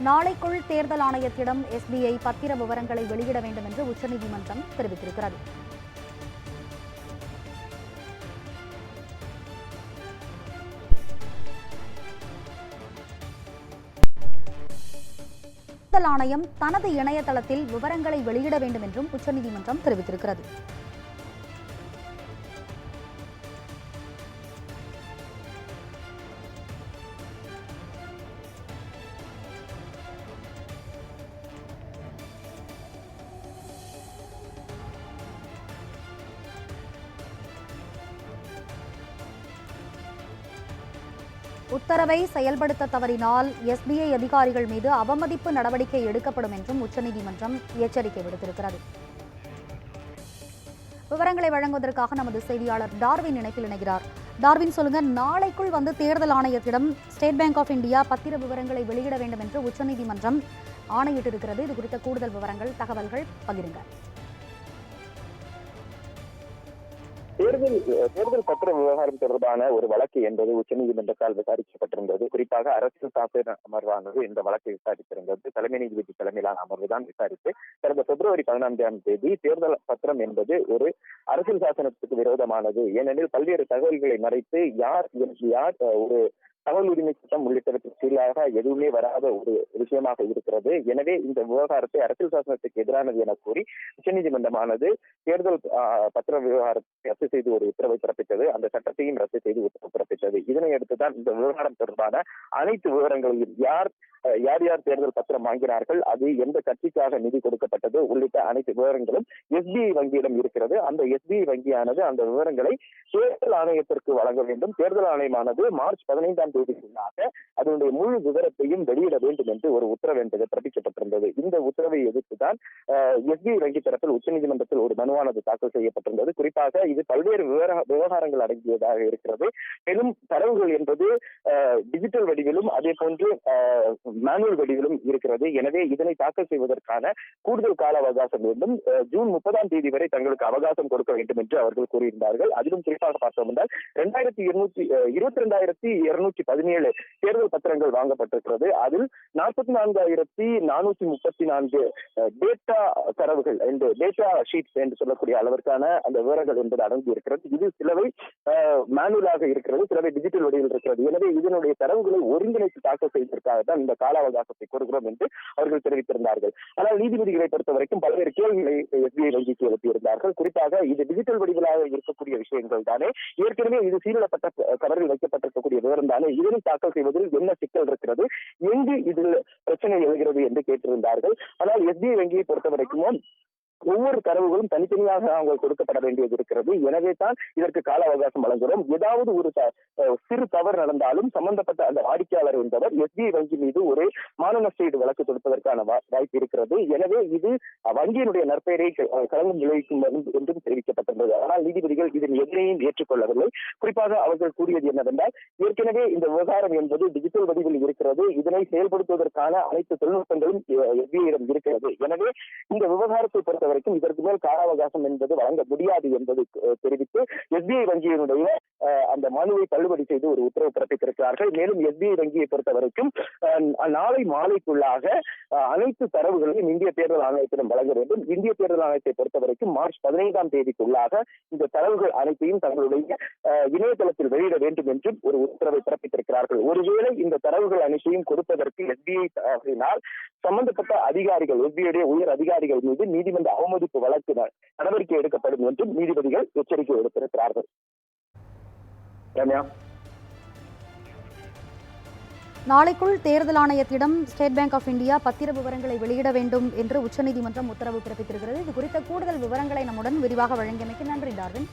நாளைக்குள் தேர்தல் ஆணையத்திடம் எஸ்பிஐ பத்திர விவரங்களை வெளியிட வேண்டும் என்று உச்சநீதிமன்றம் தெரிவித்திருக்கிறது. தேர்தல் ஆணையம் தனது இணையதளத்தில் விவரங்களை வெளியிட வேண்டும் என்றும் உச்சநீதிமன்றம் தெரிவித்திருக்கிறது. உத்தரவை செயல்படுத்த தவறினால் எஸ்பிஐ அதிகாரிகள் மீது அவமதிப்பு நடவடிக்கை எடுக்கப்படும் என்றும் உச்சநீதிமன்றம் எச்சரிக்கை விடுத்திருக்கிறது. விவரங்களை வழங்குவதற்காக நமது செய்தியாளர் டார்வின் இணைப்பில் இணைகிறார். டார்வின் சொல்லுங்க நாளைக்குள் வந்து தேர்தல் ஆணையத்திடம் ஸ்டேட் பேங்க் ஆஃப் இந்தியா பத்திர விவரங்களை வெளியிட வேண்டும் என்று உச்சநீதிமன்றம் ஆணையிட்டிருக்கிறது. இது குறித்த கூடுதல் விவரங்கள் தகவல்கள் பகிருங்க. தேர்தல் தேர்தல் பத்திர விவகாரம் தொடர்பான ஒரு வழக்கு என்பது உச்சநீதிமன்றத்தால் விசாரிக்கப்பட்டிருந்தது. குறிப்பாக அரசியல் சாசன அமர்வானது இந்த வழக்கை விசாரித்திருந்தது. தலைமை நீதிபதி தலைமையிலான அமர்வு தான் விசாரித்து கடந்த பிப்ரவரி பதினான்காம் தேதி தேர்தல் பத்திரம் என்பது ஒரு அரசியல் சாசனத்துக்கு விரோதமானது. ஏனெனில் பல்வேறு தகவல்களை மறைத்து யார் யார் ஒரு தகவல் உரிமை சட்டம் உள்ளிட்டவற்றுக்கு கீழாக எதுவுமே வராத ஒரு விஷயமாக இருக்கிறது. எனவே இந்த விவகாரத்தை அரசியல் சாசனத்துக்கு எதிரானது என கூறி உச்சநீதிமன்றமானது தேர்தல் ஆஹ், பத்திர விவகாரத்தை ரத்து செய்து ஒரு உத்தரவை பிறப்பித்தது. அந்த சட்டத்தையும் ரத்து செய்து உத்தரவு பிறப்பித்தது. இதனையடுத்துதான் இந்த விவகாரம் தொடர்பான அனைத்து விவரங்களையும் யார் யார் யார் தேர்தல் பத்திரம் வாங்கினார்கள் அது எந்த கட்சிக்காக நிதி கொடுக்கப்பட்டது உள்ளிட்ட அனைத்து விவரங்களும் எஸ்பிஐ வங்கியிடம் இருக்கிறது. அந்த எஸ்பிஐ வங்கியானது அந்த விவரங்களை தேர்தல் ஆணையத்திற்கு வழங்க வேண்டும். தேர்தல் ஆணையமானது மார்ச் பதினைந்தாம் தேதிக்குள்ளாக அதனுடைய முழு விவரத்தையும் வெளியிட வேண்டும் என்று ஒரு உத்தரவு என்பது பிறப்பிக்கப்பட்டிருந்தது. இந்த உத்தரவை எதிர்த்துதான் எஸ்பிஐ வங்கி தரப்பில் உச்சநீதிமன்றத்தில் ஒரு மனுவானது தாக்கல் செய்யப்பட்டிருந்தது. குறிப்பாக இது பல்வேறு விவர விவகாரங்கள் அடங்கியதாக இருக்கிறது. மேலும் தரவுகள் என்பது டிஜிட்டல் வடிவிலும் அதே போன்று மேனுவல் வடிவிலும் இருக்கிறது. எனவே இதனை தாக்கல் செய்வதற்கான கூடுதல் கால அவகாசம் வேண்டும். ஜூன் முப்பதாம் தேதி வரை தங்களுக்கு அவகாசம் கொடுக்க வேண்டும் என்று அவர்கள் கூறியிருந்தார்கள். அதிலும் குறிப்பாக பார்த்தோம் என்றால் இரண்டாயிரத்தி இருநூத்தி இருபத்தி ரெண்டாயிரத்தி இருநூற்றி பதினேழு தேர்தல் பத்திரங்கள் வாங்கப்பட்டிருக்கிறது. அதில் நாற்பத்தி நான்காயிரத்தி நானூத்தி முப்பத்தி நான்கு டேட்டா தரவுகள் என்று டேட்டா ஷீட்ஸ் என்று சொல்லக்கூடிய அளவிற்கான அந்த விவரங்கள் என்பது அடங்கி இருக்கிறது இது சிலவை மேனுவலாக இருக்கிறது சிலவை டிஜிட்டல் வடிவில் இருக்கிறது. எனவே இதனுடைய தரவுகளை ஒருங்கிணைத்து தாக்கல் செய்வதற்காக தான் இந்த கால அவகாசத்தை கோருகிறோம் என்று அவர்கள் தெரிவித்திருந்தார்கள். ஆனால் நீதிபதிகளை பொறுத்த வரைக்கும் பல்வேறு கேள்விகளை எஸ்பிஐ வங்கிக்கு எழுப்பியிருந்தார்கள். குறிப்பாக இது டிஜிட்டல் வடிவிலாக இருக்கக்கூடிய விஷயங்கள் தானே. ஏற்கனவே இது சீரழப்பட்ட கவரில் வைக்கப்பட்டிருக்கக்கூடிய விவரம் தானே. இதனை தாக்கல் செய்வதில் என்ன சிக்கல் இருக்கிறது? எங்கு இதில் பிரச்சனை எழுகிறது என்று கேட்டிருந்தார்கள். ஆனால் எஸ்பிஐ வங்கியை பொறுத்த வரைக்கும் ஒவ்வொரு தரவுகளும் தனித்தனியாக அவங்க கொடுக்கப்பட வேண்டியது இருக்கிறது. எனவே தான் இதற்கு கால அவகாசம் வழங்குகிறோம். ஏதாவது ஒரு சிறு தவறு நடந்தாலும் சம்பந்தப்பட்ட அந்த வாடிக்கையாளர் என்பவர் எஸ்பிஐ வங்கி மீது ஒரு மான வழக்கு தொடுப்பதற்கான வாய்ப்பு இருக்கிறது. எனவே இது வங்கியினுடைய நற்பெயரை க- விளைவிக்கும் என்றும் தெரிவிக்கப்பட்டுள்ளது ஆனால் நீதிபதிகள் இதன் எதிரையும் ஏற்றுக்கொள்ளவில்லை. குறிப்பாக அவர்கள் கூறியது என்னவென்றால் ஏற்கனவே இந்த விவகாரம் என்பது டிஜிட்டல் வடிவில் இருக்கிறது. இதனை செயல்படுத்துவதற்கான அனைத்து தொழில்நுட்பங்களும் எஸ்பிஐயிடம் இருக்கிறது. எனவே இந்த விவகாரத்தை பொறுத்தவரை வரைக்கும் இதற்கு மேல் கால அவகாசம் என்பது வழங்க முடியாது என்பதை தெரிவித்து எஸ்பிஐ வங்கியினுடைய அந்த மனுவை தள்ளுபடி செய்து ஒரு உத்தரவு பிறப்பித்திருக்கிறார்கள். மேலும் எஸ்பிஐ வங்கியை பொறுத்த வரைக்கும் நாளை மாலைக்குள்ளாக அனைத்து தரவுகளையும் இந்திய தேர்தல் ஆணையத்திடம் வழங்க வேண்டும். இந்திய தேர்தல் ஆணையத்தை பொறுத்த வரைக்கும் மார்ச் பதினைந்தாம் தேதிக்குள்ளாக இந்த தரவுகள் அனைத்தையும் தங்களுடைய இணையதளத்தில் வெளியிட வேண்டும் என்றும் ஒரு உத்தரவை பிறப்பித்திருக்கிறார்கள். ஒருவேளை இந்த தரவுகள் அனைத்தையும் கொடுப்பதற்கு எஸ்பிஐ தவறினால் சம்பந்தப்பட்ட அதிகாரிகள் எஸ்பிஐடைய உயர் அதிகாரிகள் மீது நீதிமன்ற அவமதிப்பு வழக்கு நடவடிக்கை எடுக்கப்படும் என்றும் நீதிபதிகள் எச்சரிக்கை விடுத்திருக்கிறார்கள். ரம்யா. நாளைக்குள் தேர்தல் ஆணையத்திடம் ஸ்டேட் பேங்க் ஆஃப் இந்தியா பத்திர விவரங்களை வெளியிட வேண்டும் என்று உச்சநீதிமன்றம் உத்தரவு பிறப்பித்திருக்கிறது. இது குறித்த கூடுதல் விவரங்களை நம்முடன் விரிவாக வழங்கியமைக்கு நன்றி டார்வின்.